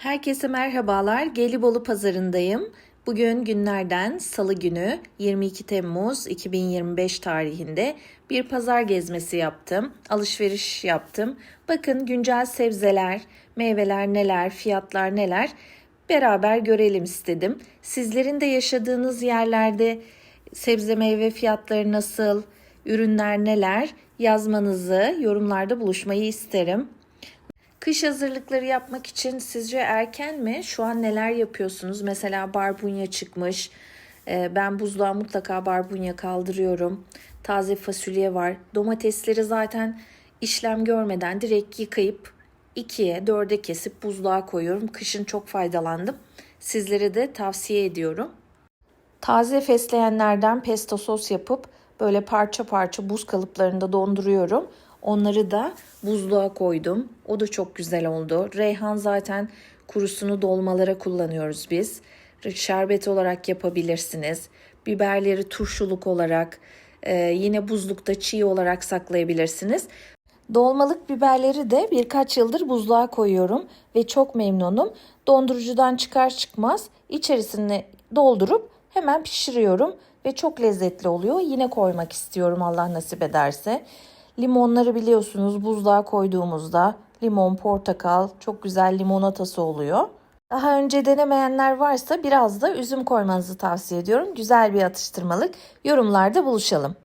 Herkese merhabalar. Gelibolu pazarındayım. Bugün günlerden Salı günü 22 Temmuz 2025 tarihinde bir pazar gezmesi yaptım. Alışveriş yaptım. Bakın güncel sebzeler, meyveler neler, fiyatlar neler beraber görelim istedim. Sizlerin de yaşadığınız yerlerde sebze meyve fiyatları nasıl, ürünler neler yazmanızı, yorumlarda buluşmayı isterim. Kış hazırlıkları yapmak için sizce erken mi? Şu an neler yapıyorsunuz? Mesela barbunya çıkmış. Ee, Ben buzluğa mutlaka barbunya kaldırıyorum. Taze fasulye var. Domatesleri zaten işlem görmeden direkt yıkayıp ikiye, dörde kesip buzluğa koyuyorum. Kışın çok faydalandım. Sizlere de tavsiye ediyorum. Taze fesleğenlerden pesto sos yapıp böyle parça parça buz kalıplarında donduruyorum. Onları da buzluğa koydum. O da çok güzel oldu. Reyhan zaten kurusunu dolmalara kullanıyoruz biz. Şerbet olarak yapabilirsiniz. Biberleri turşuluk olarak e, yine buzlukta çiğ olarak saklayabilirsiniz. Dolmalık biberleri de birkaç yıldır buzluğa koyuyorum ve çok memnunum. Dondurucudan çıkar çıkmaz içerisine doldurup hemen pişiriyorum ve çok lezzetli oluyor. Yine koymak istiyorum Allah nasip ederse. Limonları biliyorsunuz buzluğa koyduğumuzda limon, portakal çok güzel limonatası oluyor. Daha önce denemeyenler varsa biraz da üzüm koymanızı tavsiye ediyorum. Güzel bir atıştırmalık. Yorumlarda buluşalım.